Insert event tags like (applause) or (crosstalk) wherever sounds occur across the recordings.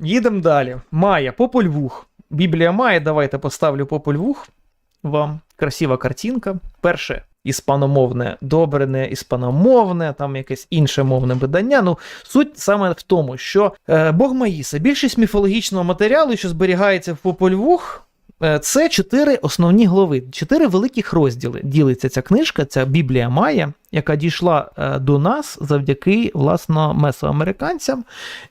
Їдемо далі. Майя, Пополь Вух. Біблія Майя, давайте поставлю Пополь Вух вам. Красива картинка. Перше іспаномовне, добре, не іспаномовне, там якесь інше мовне видання. Ну, суть саме в тому, що е, Бог Маїса, більшість міфологічного матеріалу, що зберігається в Попель Вух, Е, Це чотири основні глави, чотири великих розділи. Ділиться ця книжка, ця Біблія Майя, яка дійшла е, до нас завдяки власно месоамериканцям.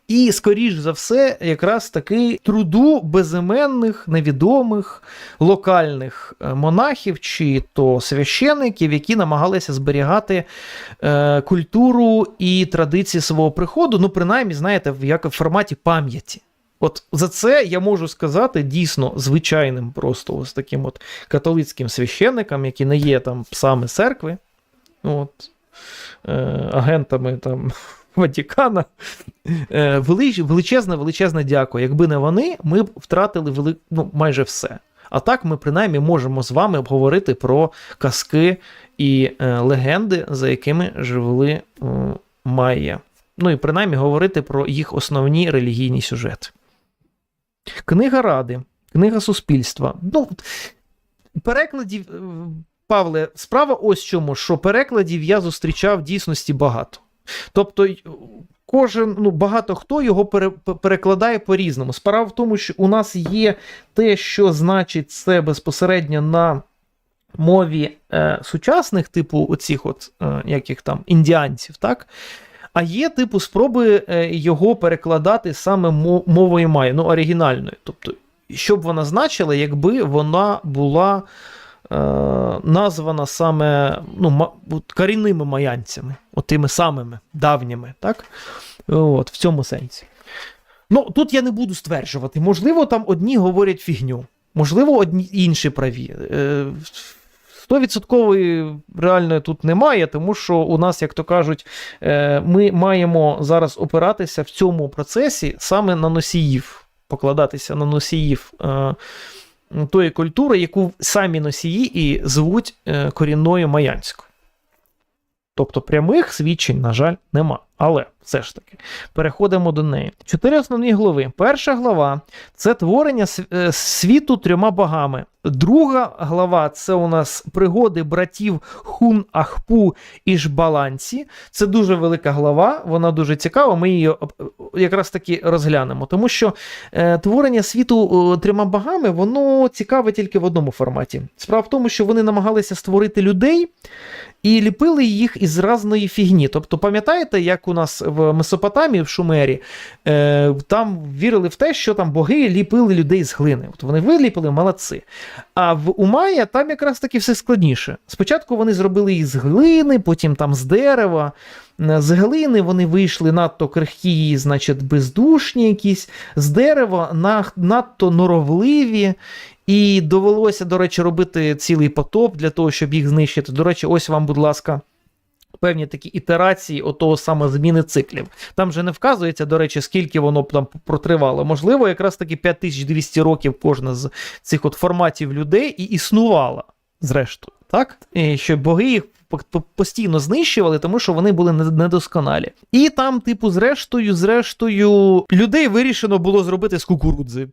І, скоріш за все, якраз таки труду безіменних, невідомих локальних е, монахів чи то священиків, які намагалися зберігати е, культуру і традиції свого приходу, ну, принаймні, знаєте, як в форматі пам'яті. От за це я можу сказати дійсно звичайним, просто ось таким от католицьким священникам, які не є там псами церкви, от, е, агентами там (laughs) Ватикана. Е, величезне, величезне дякую. Якби не вони, ми б втратили вели, ну, майже все. А так ми принаймні можемо з вами обговорити про казки і е, легенди, за якими жили е, майя. Ну і принаймні говорити про їх основні релігійні сюжети. Книга Ради, книга суспільства. Ну, перекладів, е, Павле, справа ось в чому, що перекладів я зустрічав в дійсності багато. Тобто, кожен, ну, багато хто його пере, перекладає по-різному. Справа в тому, що у нас є те, що значить це безпосередньо на мові е, сучасних, типу оцих от, е, яких там індіанців, так? А є типу спроби е, його перекладати саме мовою має, ну, оригінальною. Тобто, що б вона значила, якби вона була е, названа саме ну, корінними маянцями, от тими самими давніми, так? От, в цьому сенсі. Ну, тут я не буду стверджувати. Можливо, там одні говорять фігню, можливо, одні інші праві. Е, Стовідсоткової реально тут немає, тому що у нас, як то кажуть, е, ми маємо зараз опиратися в цьому процесі саме на носіїв, покладатися на носіїв е, тої культури, яку самі носії і звуть е, корінною маянською. Тобто прямих свідчень, на жаль, нема. Але все ж таки, переходимо до неї. Чотири основні глави. Перша глава це творення е, світу трьома богами. Друга глава це у нас пригоди братів Хун Ахпу і Жбаланці. Це дуже велика глава, вона дуже цікава. Ми її якраз таки розглянемо. Тому що е, творення світу е, трьома богами, воно цікаве тільки в одному форматі. Справа в тому, що вони намагалися створити людей і ліпили їх із разної фігні. Тобто, пам'ятаєте, як у нас в Месопотамії, в Шумері, е, там вірили в те, що там боги ліпили людей з глини. От вони виліпили, молодці. А в Умая там якраз таки все складніше. Спочатку вони зробили їх з глини, потім там з дерева. Е, З глини вони вийшли надто крихкі, значить, бездушні якісь, з дерева на- надто норовливі. І довелося, до речі, робити цілий потоп для того, щоб їх знищити. До речі, ось вам, будь ласка, певні такі ітерації отого саме зміни циклів. Там же не вказується, до речі, скільки воно там протривало. Можливо, якраз таки 5200 років кожна з цих от форматів людей і існувала, зрештою. Так? І що боги їх постійно знищували, тому що вони були недосконалі. І там, типу, зрештою, зрештою, людей вирішено було зробити з кукурудзи.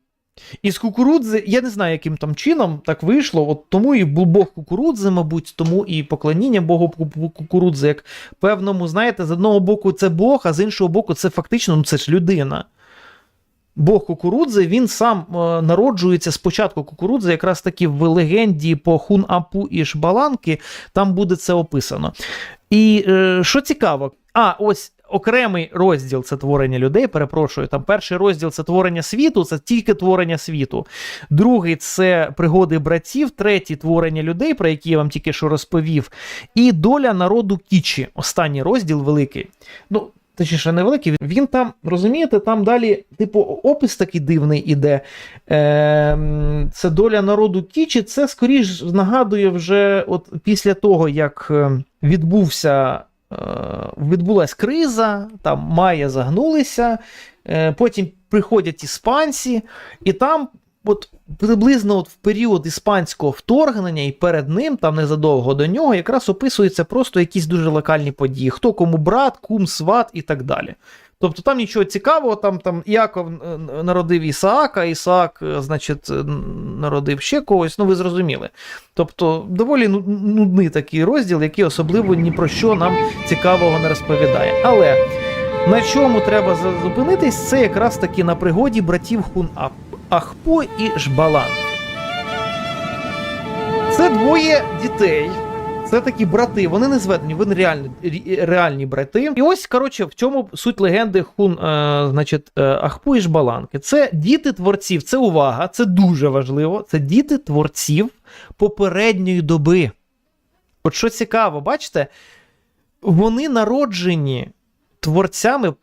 І з кукурудзи, я не знаю, яким там чином так вийшло. От тому і був Бог кукурудзи, мабуть, тому і поклоніння Богу кукурудзи, як певному, знаєте, з одного боку це Бог, а з іншого боку, це фактично ну, це ж людина. Бог кукурудзи, він сам е, народжується спочатку кукурудзи, якраз таки в легенді по Хун-Апу і Шбаланки, там буде це описано. І е, що цікаво, а ось окремий розділ це творення людей. Перепрошую, там перший розділ це творення світу, це тільки творення світу. Другий це пригоди братів, третій творення людей, про які я вам тільки що розповів. І доля народу Кічі, останній розділ великий. Ну, точніше, не великий, він там, розумієте, там далі, типу, опис такий дивний іде. Е, це доля народу Кічі, це скоріш нагадує вже от після того, як е, відбувся. е, Відбулась криза, там майя загнулися, е, потім приходять іспанці, і там, от приблизно от в період іспанського вторгнення, і перед ним, там незадовго до нього, якраз описуються просто якісь дуже локальні події: хто кому брат, кум, сват і так далі. Тобто там нічого цікавого, там, там Іаков е, народив Ісаака, Ісаак, е, значить, е, народив ще когось, ну ви зрозуміли. Тобто доволі ну- нудний такий розділ, який особливо ні про що нам цікавого не розповідає. Але на чому треба зупинитись, це якраз таки на пригоді братів Хун Ап- Ахпо і Жбалан. Це двоє дітей. Це такі брати, вони не зведені, вони реальні, реальні брати. І ось, коротше, в чому суть легенди Хун, е, значить, е, Ахпу і Жбаланки. Це діти творців, це увага, це дуже важливо. Це діти творців попередньої доби. От що цікаво, бачите, вони народжені творцями,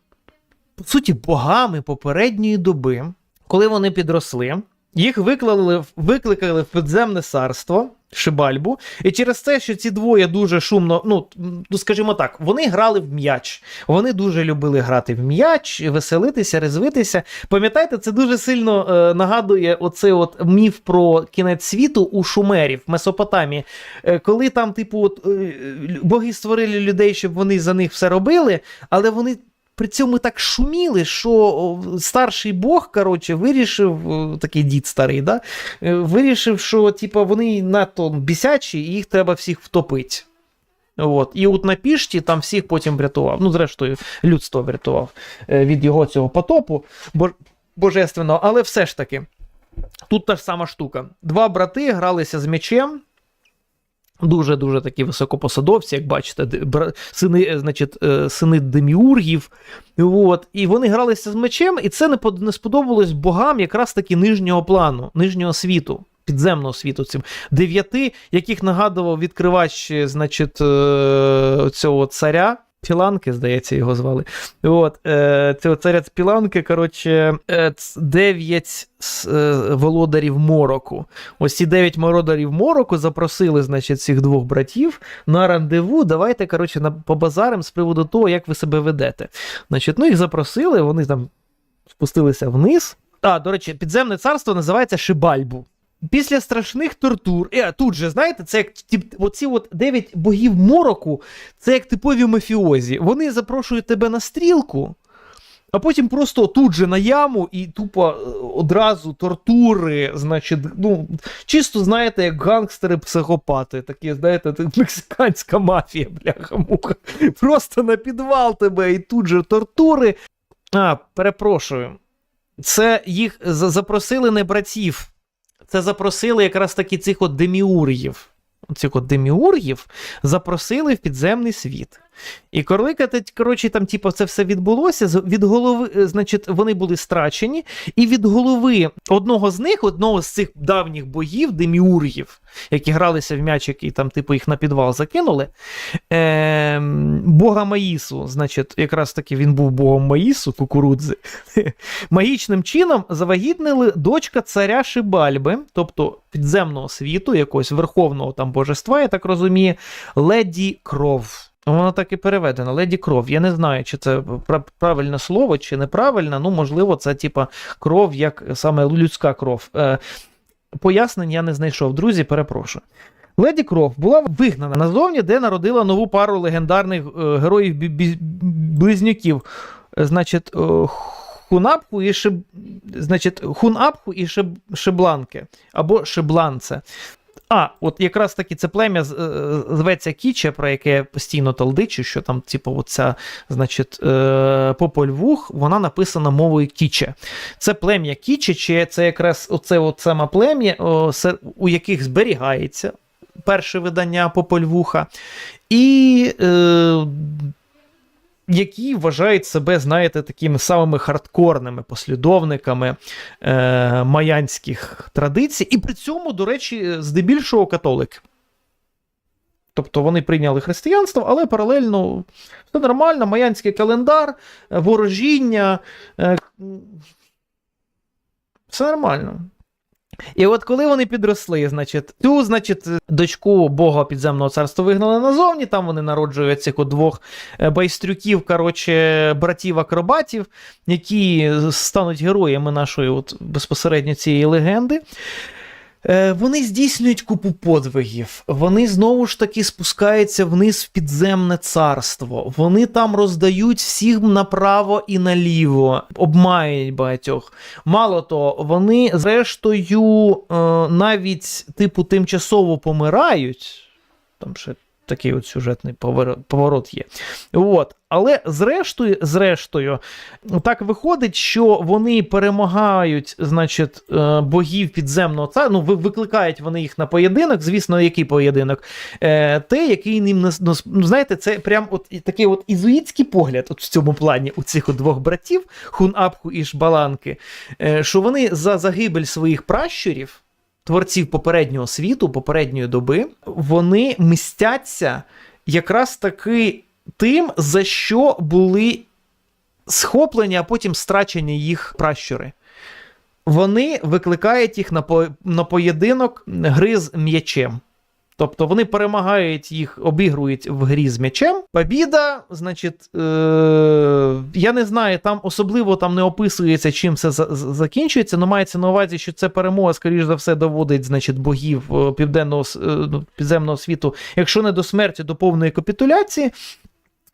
по суті, богами попередньої доби, коли вони підросли. Їх викликали, викликали в підземне царство Шибальбу, і через те, що ці двоє дуже шумно, ну, скажімо так, вони грали в м'яч. Вони дуже любили грати в м'яч, веселитися, резвитися. Пам'ятаєте, це дуже сильно е, нагадує оцей от міф про кінець світу у шумерів Месопотамії. Е, коли там, типу, от, е, боги створили людей, щоб вони за них все робили, але вони при цьому так шуміли, що старший Бог, коротше, вирішив, такий дід старий, да, е, вирішив, що типу, вони надто бісячі, і їх треба всіх втопити. От. І от на пішті там всіх потім врятував. Ну, зрештою, людство врятував е, від його цього потопу божественного, але все ж таки. Тут та ж сама штука. Два брати гралися з м'ячем. Дуже-дуже такі високопосадовці, як бачите, сини, е, значить, е, сини деміургів. От, і вони гралися з мечем, і це не, под- не сподобалось богам якраз таки нижнього плану, нижнього світу, підземного світу, цим дев'яти, яких нагадував відкривач, е, значить, цього царя. Піланки, здається, його звали. От, е, цього царя Піланки, коротше, е, дев'ять е, володарів Мороку. Ось ці дев'ять володарів Мороку запросили, значить, цих двох братів на рандеву. Давайте, коротше, на, побазарим з приводу того, як ви себе ведете. Значить, ну їх запросили, вони там спустилися вниз. А, до речі, підземне царство називається Шибальбу. Після страшних тортур, е, тут же, знаєте, це як тип, оці от дев'ять богів мороку, це як типові мафіозі. Вони запрошують тебе на стрілку, а потім просто тут же на яму і тупо е, одразу тортури, значить, ну, чисто, знаєте, як гангстери, психопати, такі, знаєте, мексиканська мафія, бляха-муха. Просто на підвал тебе і тут же тортури. А, перепрошую. Це їх запросили не братів. Це запросили якраз таки цих от деміургів. Цих от деміургів запросили в підземний світ. І коли коротше, там, типу, це все відбулося, від голови, е, значить, вони були страчені, і від голови одного з них, одного з цих давніх богів, деміургів, які гралися в м'ячик і там, типу, їх на підвал закинули. Е, бога Маїсу, значить, якраз таки він був богом Маїсу, кукурудзи. (laughs) Магічним чином завагітнили дочка царя Шибальби, тобто підземного світу, якогось верховного там божества, я так розумію, леді кров. Воно так і переведено, леді кров. Я не знаю, чи це правильне слово, чи неправильне. Ну, можливо, це типа кров, як саме людська кров. Е, пояснень я не знайшов. Друзі, перепрошую. Леді Кров була вигнана назовні, де народила нову пару легендарних е, героїв близнюків. Е, Значить, Хунапху і Шиб... Значить, Хунапху і Шиб... Шибланки або Шибланце. А, от якраз таки це плем'я е, зветься Кіче, про яке я постійно толдичу, що там, типу, оця, значить, е, Попольвух, вона написана мовою Кіче. Це плем'я Кіче, чи це якраз оце от саме плем'я, у яких зберігається перше видання Попольвуха, і е, які вважають себе, знаєте, такими самими хардкорними послідовниками е, майянських традицій, і при цьому, до речі, здебільшого католики. Тобто вони прийняли християнство, але паралельно все нормально, майянський календар, е, ворожіння. е, Все нормально. І от коли вони підросли, значить, цю, значить, дочку Бога підземного царства вигнали назовні, там вони народжують цих двох е, байстрюків, коротше, братів-акробатів, які стануть героями нашої от, безпосередньо цієї легенди. Е, Вони здійснюють купу подвигів. Вони знову ж таки спускаються вниз в підземне царство. Вони там роздають всім направо і наліво, обмають багатьох. Мало того, вони зрештою е, навіть типу тимчасово помирають. Там ще такий от сюжетний поворот, є. От. Але зрештою, зрештою, так виходить, що вони перемагають, значить, е, богів підземного царства. Ну, викликають вони їх на поєдинок. Звісно, який поєдинок? Е, Те, який ним ну, знаєте, це прям от такий от ізуїтський погляд от в цьому плані у цих двох братів Хун-Апху і Шбаланки, е, що вони за загибель своїх пращурів. Творців попереднього світу, попередньої доби, вони мстяться якраз таки тим, за що були схоплені, а потім страчені їх пращури. Вони викликають їх на, по, на поєдинок гри з м'ячем. Тобто вони перемагають їх, обігрують в грі з м'ячем. Побіда, значить, е- я не знаю, там особливо там не описується, чим це за- за- закінчується, але мається на увазі, що це перемога, скоріш за все, доводить значить, богів е, південного е, ну, підземного світу, якщо не до смерті, до повної капітуляції.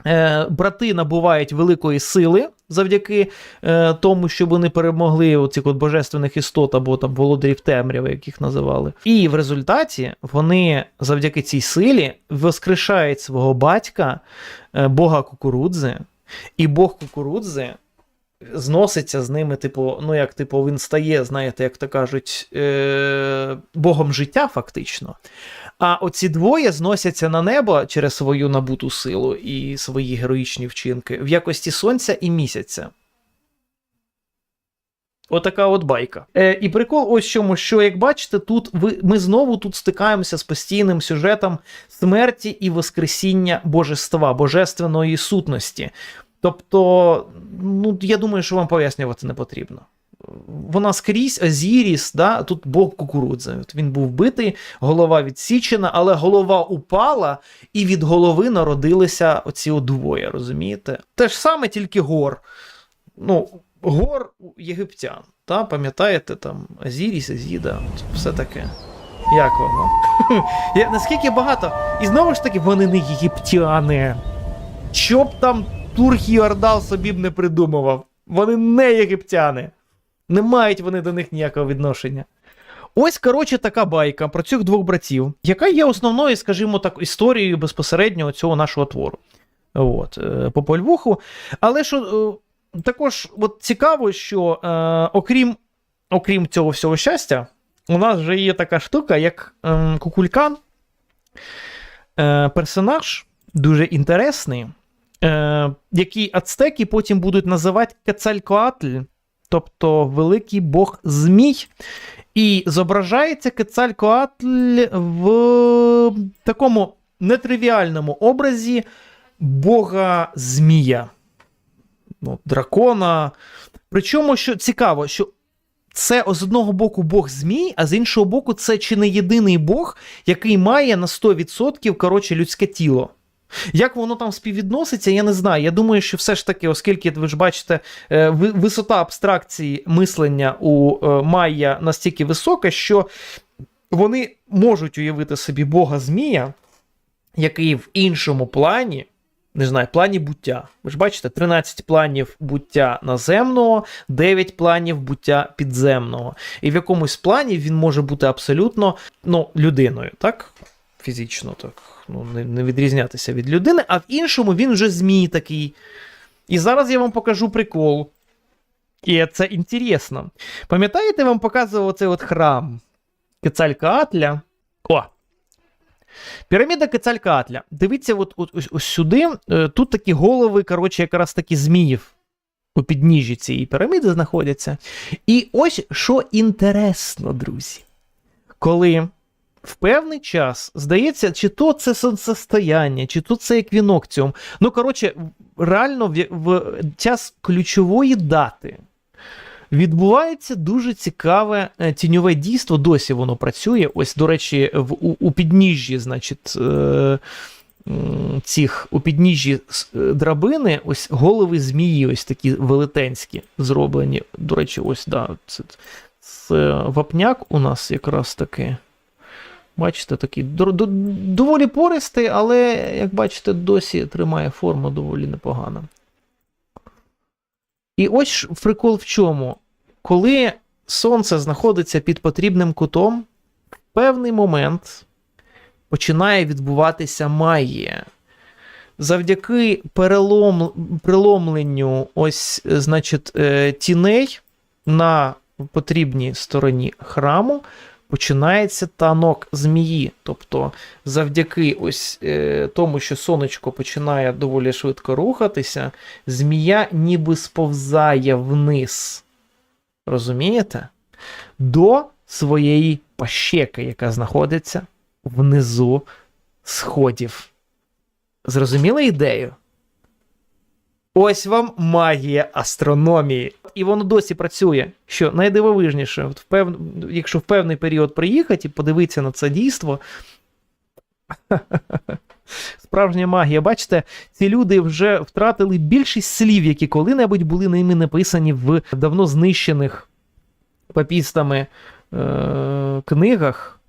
Е, брати набувають великої сили завдяки е, тому, що вони перемогли оцих от божественних істот або там володарів темряви, їх називали. І в результаті вони завдяки цій силі воскрешають свого батька, е, бога кукурудзи, і бог кукурудзи. Зноситься з ними, типу, ну як типу, він стає, знаєте, як то кажуть, е- богом життя, фактично. А оці двоє зносяться на небо через свою набуту силу і свої героїчні вчинки в якості сонця і місяця. Отака от байка. Е, і прикол ось чому, що, як бачите, тут ви, ми знову тут стикаємося з постійним сюжетом смерті і воскресіння божества, божественної сутності. Тобто, ну, я думаю, що вам пояснювати не потрібно. Вона скрізь Азіріс, да, тут Бог кукурудзи. От він був битий, голова відсічена, але голова упала, і від голови народилися оці двоє, розумієте? Те ж саме, тільки гор. Ну, гор єгиптян. Та, пам'ятаєте, там Азіріс, Азіда, от все таке. Як воно? (laughs) Наскільки багато. І знову ж таки, вони не єгиптяни. Що б там Турх Йордал собі б не придумував. Вони не єгиптяни. Не мають вони до них ніякого відношення. Ось, коротше, така байка про цих двох братів, яка є основною, скажімо так, історією безпосередньо цього нашого твору. От, е, по Польвуху. Але що е, також от цікаво, що е, окрім, окрім цього всього щастя, у нас вже є така штука, як е, Кукулькан. Е, персонаж дуже інтересний, е, який ацтеки потім будуть називати Кецалькоатль, тобто великий бог Змій. І зображається Кецалькоатль в такому нетривіальному образі бога Змія, ну, дракона. Причому, що цікаво, що це з одного боку Бог Змій, а з іншого боку, це чи не єдиний Бог, який має на 100% коротше, людське тіло. Як воно там співвідноситься, я не знаю. Я думаю, що все ж таки, оскільки ви ж бачите, е, висота абстракції мислення у е, Майя настільки висока, що вони можуть уявити собі Бога Змія, який в іншому плані, не знаю, плані буття. Ви ж бачите, 13 планів буття наземного, 9 планів буття підземного. І в якомусь плані він може бути абсолютно ну, людиною, так? Фізично, так. Ну, не, не відрізнятися від людини, а в іншому він вже змій такий. І зараз я вам покажу прикол. І це інтересно. Пам'ятаєте, я вам показував оцей от храм Кецалькаатля? О! Піраміда Кецалькаатля. Дивіться, от, от, ось, ось сюди. Е, Тут такі голови, коротше, якраз такі зміїв у підніжжі цієї піраміди знаходяться. І ось що інтересно, друзі. Коли в певний час здається, чи то це сонцестояння, чи то це еквінокціум. Ну, коротше, реально в, в час ключової дати відбувається дуже цікаве е, тіньове дійство. Досі воно працює. Ось, до речі, в, у, у підніжжі, значить. Е, Цих у підніжжі е, драбини, ось голови змії, ось такі велетенські зроблені. До речі, ось да, це, Це вапняк у нас якраз таки. Бачите, такий доволі пористий, але, як бачите, досі тримає форму доволі непогано. І ось прикол в чому. Коли сонце знаходиться під потрібним кутом, в певний момент починає відбуватися магія. Завдяки перелом, приломленню ось, значить, е, тіней на потрібній стороні храму починається танок змії. Тобто, завдяки ось е, тому, що сонечко починає доволі швидко рухатися, змія ніби сповзає вниз. Розумієте? До своєї пащеки, яка знаходиться внизу сходів. Зрозуміли ідею? Ось вам магія астрономії. І воно досі працює. Що найдивовижніше, от в якщо в певний період приїхати і подивитися на це дійство. (laughs) Справжня магія, бачите, ці люди вже втратили більшість слів, які коли-небудь були ними написані в давно знищених папістами е- книгах,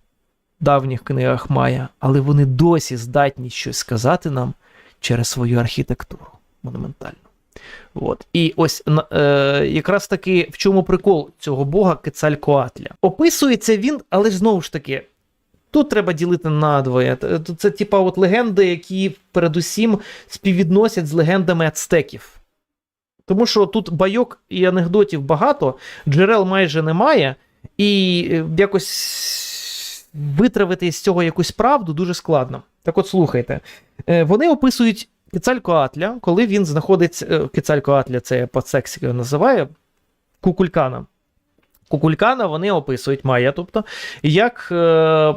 давніх книгах Майя, але вони досі здатні щось сказати нам через свою архітектуру монументальну. От. І ось е, якраз таки в чому прикол цього бога Кецалькоатля. Описується він, але ж знову ж таки. Тут треба ділити надвоє. Це типа от легенди, які передусім співвідносять з легендами ацтеків. Тому що тут байок і анекдотів багато, джерел майже немає, і е, якось витравити з цього якусь правду дуже складно. Так от слухайте, Е, вони описують Кецалькоатля, коли він знаходиться. е, Кецалькоатля, це я по-сексі його називаю, Кукулькана. Кукулькана вони описують Майя, тобто, як е,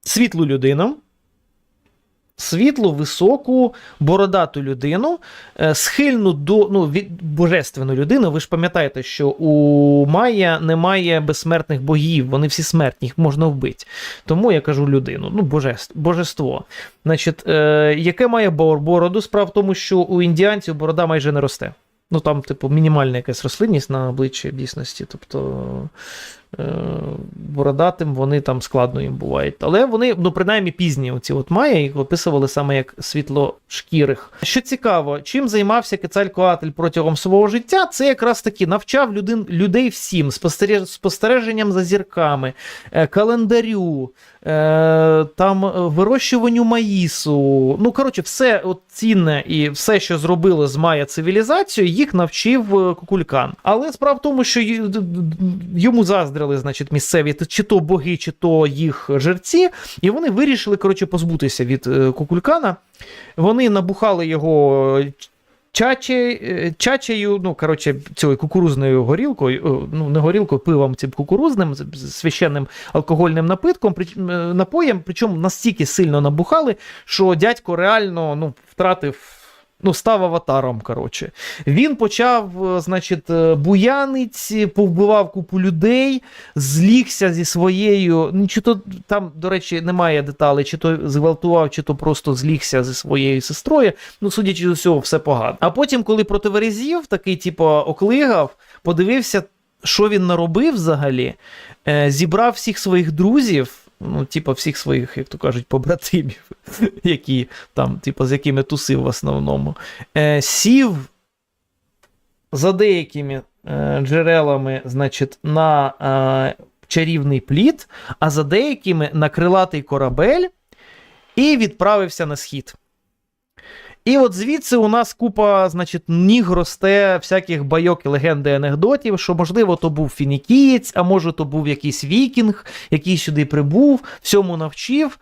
світлу людину, світлу, високу, бородату людину, е, схильну до ну, від, божественну людину. Ви ж пам'ятаєте, що у Майя немає безсмертних богів, вони всі смертні, їх можна вбити. Тому я кажу людину, ну, божество. божество. Значить, е, яке має бор- бороду? Справа в тому, що у індіанців борода майже не росте. Ну там, типу, мінімальна якась рослинність на обличчі дійсності. Тобто е, бородатим вони там складно їм бувають. Але вони, ну, принаймні, пізні оці от майя, їх описували саме як світлошкірих. Що цікаво, чим займався Кецалькоатль протягом свого життя, це якраз таки навчав людин, людей всім, спостереж, спостереженням за зірками, е, календарю, е, там вирощуванню маїсу. Ну, коротше, все от цінне і все, що зробило з Майя цивілізацію, їх навчив е, Кукулькан. Але справа в тому, що йому заздрили, значить, місцеві чи то боги, чи то їх жерці, і вони вирішили, коротше, позбутися від е, Кукулькана. Вони набухали його. е, Чаче, е, чачею, ну, коротше, цією кукурузною горілкою, ну, не горілкою, пивом цим кукурузним, священним алкогольним напитком, напоєм, причому настільки сильно набухали, що дядько реально ну, втратив. Ну, став аватаром, коротше. Він почав, е, значить, е, буяниць, повбивав купу людей, злігся зі своєю. Ну, чи то там, до речі, немає деталей, чи то зґвалтував, чи то просто злігся зі своєю сестрою. Ну, судячи з усього, все погано. А потім, коли противерезів, такий, типу, оклигав, подивився, що він наробив взагалі, е, зібрав всіх своїх друзів. Ну, типа, всіх своїх, як то кажуть, побратимів, (laughs) які там, типа, з якими тусив в основному. Е, сів за деякими е, джерелами, значить, на е, чарівний плід, а за деякими на крилатий корабель і відправився на схід. І от звідси у нас купа, значить, ніг росте всяких байок і легенди анекдотів, що, можливо, то був фінікієць, а може, то був якийсь вікінг, який сюди прибув, всьому навчив.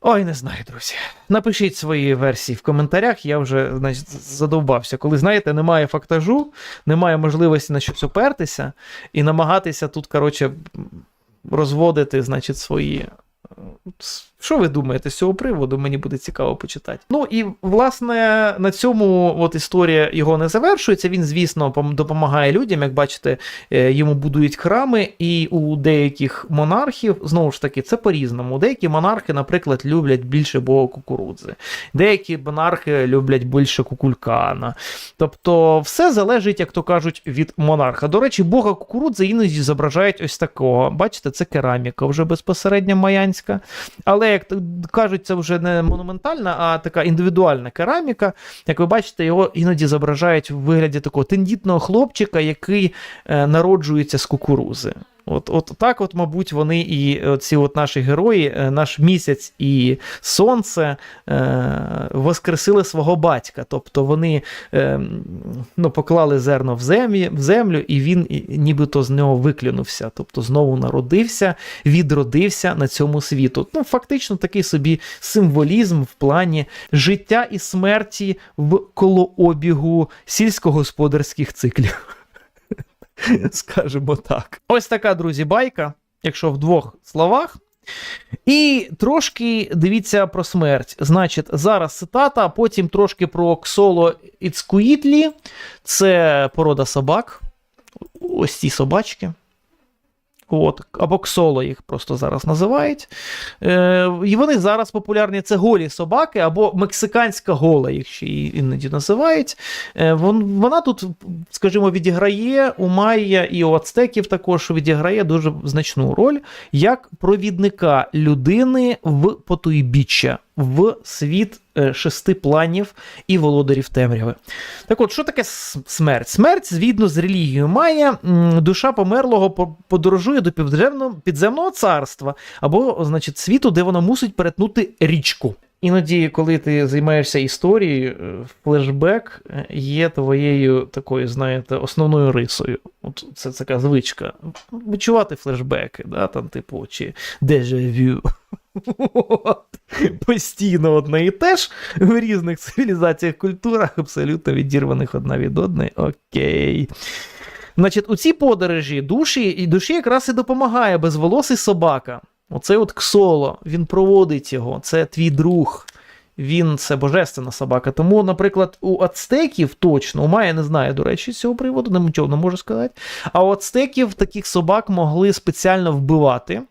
Ой, не знаю, друзі. Напишіть свої версії в коментарях. Я вже значить, задовбався. Коли, знаєте, немає фактажу, немає можливості на щось опертися і намагатися тут, коротше, розводити, значить, свої Що ви думаєте з цього приводу? Мені буде цікаво почитати. Ну і власне на цьому от історія його не завершується. Він, звісно, допомагає людям. Як бачите, е, йому будують храми, і у деяких монархів знову ж таки це по-різному. Деякі монархи, наприклад, люблять більше бога кукурудзи, деякі монархи люблять більше кукулькана. Тобто, все залежить, як то кажуть, від монарха. До речі, бога кукурудзи іноді зображають ось такого. Бачите, це кераміка вже безпосередньо маянська. Але як кажуть, це вже не монументальна, а така індивідуальна кераміка. Як ви бачите, його іноді зображають в вигляді такого тендітного хлопчика, який е, народжується з кукурузи. От, от так, от, мабуть, вони і е, ці от наші герої, е, наш місяць і сонце е, воскресили свого батька. Тобто вони е, ну, поклали зерно в землю, в землю, і він нібито з нього виклюнувся. Тобто знову народився, відродився на цьому світу. Ну, фактично такий собі символізм в плані життя і смерті в колообігу сільськогосподарських циклів. (laughs) Скажемо так. Ось така, друзі, байка, якщо в двох словах. І трошки дивіться про смерть. Значить, зараз цитата, а потім трошки про Ксоло Іцкуїтлі. Це порода собак. Ось ці собачки. От, або ксоло їх просто зараз називають. Е, і вони зараз популярні. Це голі собаки, або мексиканська гола, їх ще і- іноді називають. Е, вон, вона тут, скажімо, відіграє у Майя і у ацтеків також відіграє дуже значну роль як провідника людини в потойбіччя, в світ шести планів і володарів темряви. Так от, що таке смерть? Смерть, згідно з релігією Майя, м, душа померлого подорожує до підземного, підземного царства або, значить, світу, де вона мусить перетнути річку. Іноді, коли ти займаєшся історією, е, флешбек е, є твоєю такою, знаєте, основною рисою. От це така звичка. Відчувати флешбеки, да, там, типу, чи дежавю. От. Постійно одне і те ж в різних цивілізаціях, культурах, абсолютно відірваних одна від одної. Окей. Значить, у цій подорожі душі, і душі якраз і допомагає безволосий собака. Оцей от Ксоло, він проводить його, це твій друг. Він це божественна собака. Тому, наприклад, у ацтеків точно, у Майя не знаю, до речі, з цього приводу, не можу сказати. А у ацтеків таких собак могли спеціально вбивати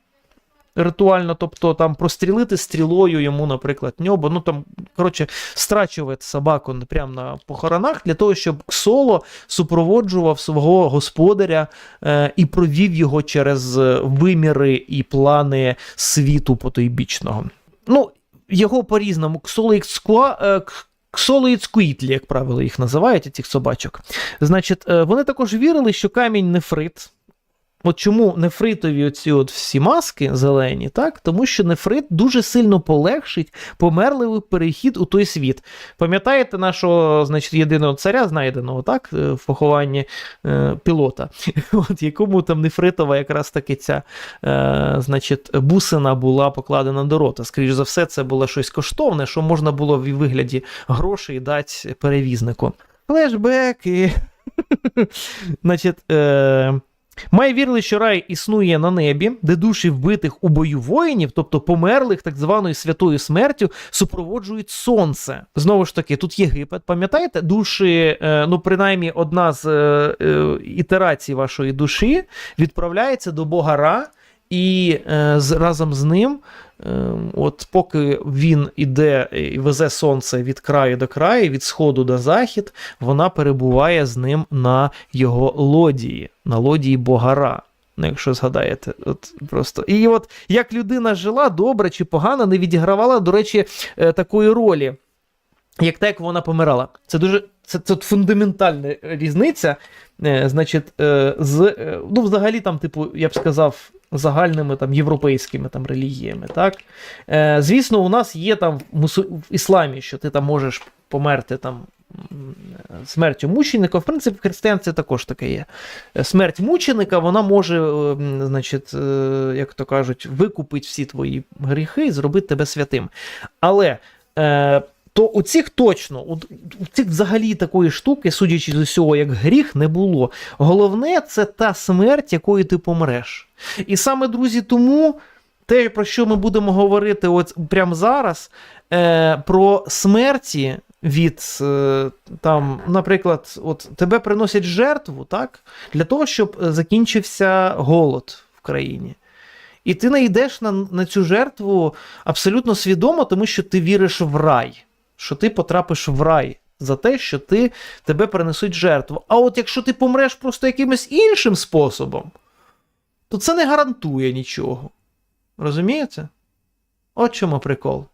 ритуально, тобто там прострілити стрілою йому, наприклад, ньобо. Ну там, коротше, страчувати собаку прямо на похоронах для того, щоб Ксоло супроводжував свого господаря е, і провів його через е, виміри і плани світу потойбічного. Ну, його по-різному Ксолоїцкуа. Е, к- Ксолоїцкуїтлі, як правило, їх називають, цих собачок. Значить, е, вони також вірили, що камінь нефрит. От чому нефритові оці от всі маски зелені, так? Тому що нефрит дуже сильно полегшить померливий перехід у той світ. Пам'ятаєте нашого, значить, єдиного царя, знайденого, так, е, в похованні е, пілота, (laughs) от якому там нефритова якраз таки ця е, значить, бусина була покладена до рота. Скоріше за все, це було щось коштовне, що можна було в вигляді грошей дати перевізнику. Флешбеки. (laughs) Значить, е, Має вірили, що рай існує на небі, де душі вбитих у бою воїнів, тобто померлих так званою святою смертю, супроводжують сонце. Знову ж таки, тут Єгипет, пам'ятаєте, душі, е, ну принаймні одна з е, е, ітерацій вашої душі відправляється до Бога Ра, і е, з, разом з ним, от поки він іде і везе сонце від краю до краю, від сходу до захід, вона перебуває з ним на його лодії, на лодії Богара. Ну, якщо згадаєте, от просто. І от як людина жила добре чи погано, не відігравала, до речі, е, такої ролі, як те, як вона помирала. Це дуже це, це фундаментальна різниця. Е, значить, е, з, ну, взагалі, там, типу, я б сказав, загальними там європейськими там релігіями. Так? Е, звісно, у нас є там в, мусу... в ісламі, що ти там можеш померти там. Смертю мученика, в принципі, в християнстві також таке є. Е, Смерть мученика, вона може, е, значить, е, як то кажуть, викупити всі твої гріхи і зробити тебе святим. Але е, то у цих точно, у, цих взагалі такої штуки, судячи з усього, як гріх, не було. Головне, це та смерть, якою ти помреш. І саме, друзі, тому те, про що ми будемо говорити от прямо зараз, е, про смерті від е, там, наприклад, от тебе приносять жертву, так, для того, щоб е, закінчився голод в країні. І ти не йдеш на, на цю жертву абсолютно свідомо, тому що ти віриш в рай, що ти потрапиш в рай за те, що ти, тебе принесуть жертву. А от якщо ти помреш просто якимось іншим способом, то це не гарантує нічого. Розумієте? От чому прикол.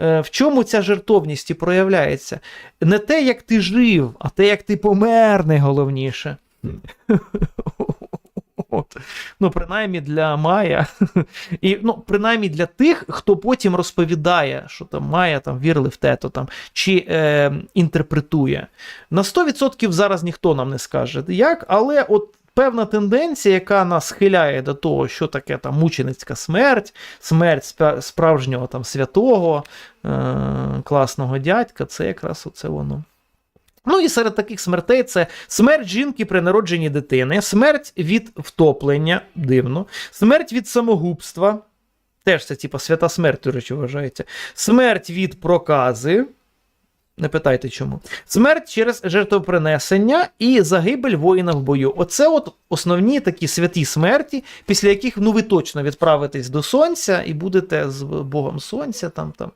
Е, В чому ця жертовність і проявляється? Не те, як ти жив, а те, як ти помер, найголовніше. (laughs) Ну, принаймні для Майя. (laughs) І, ну, принаймні для тих, хто потім розповідає, що там Майя там вірили в тето там, чи е, інтерпретує. На 100% зараз ніхто нам не скаже, як, але от певна тенденція, яка нас схиляє до того, що таке там мученицька смерть, смерть справжнього там святого, е, класного дядька, це якраз оце воно. Ну і серед таких смертей це смерть жінки при народженні дитини, смерть від втоплення, дивно, смерть від самогубства. Теж це, типа, свята смерть, до речі, вважається. Смерть від прокази. Не питайте чому. Смерть через жертвопринесення і загибель воїна в бою. Оце от основні такі святі смерті, після яких ну, ви точно відправитесь до сонця і будете з Богом сонця там, там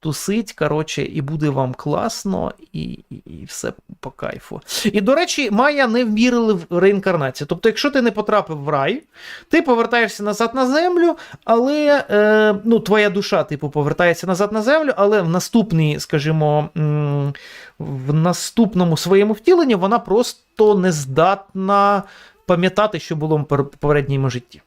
тусить, коротше, і буде вам класно, і, і, і все по кайфу. І, до речі, Майя не вірили в реінкарнацію. Тобто, якщо ти не потрапив в рай, ти повертаєшся назад на землю, але е, ну, твоя душа, типу, повертається назад на землю, але в наступній, скажімо, в наступному своєму втіленні вона просто не здатна пам'ятати, що було в попередньому житті.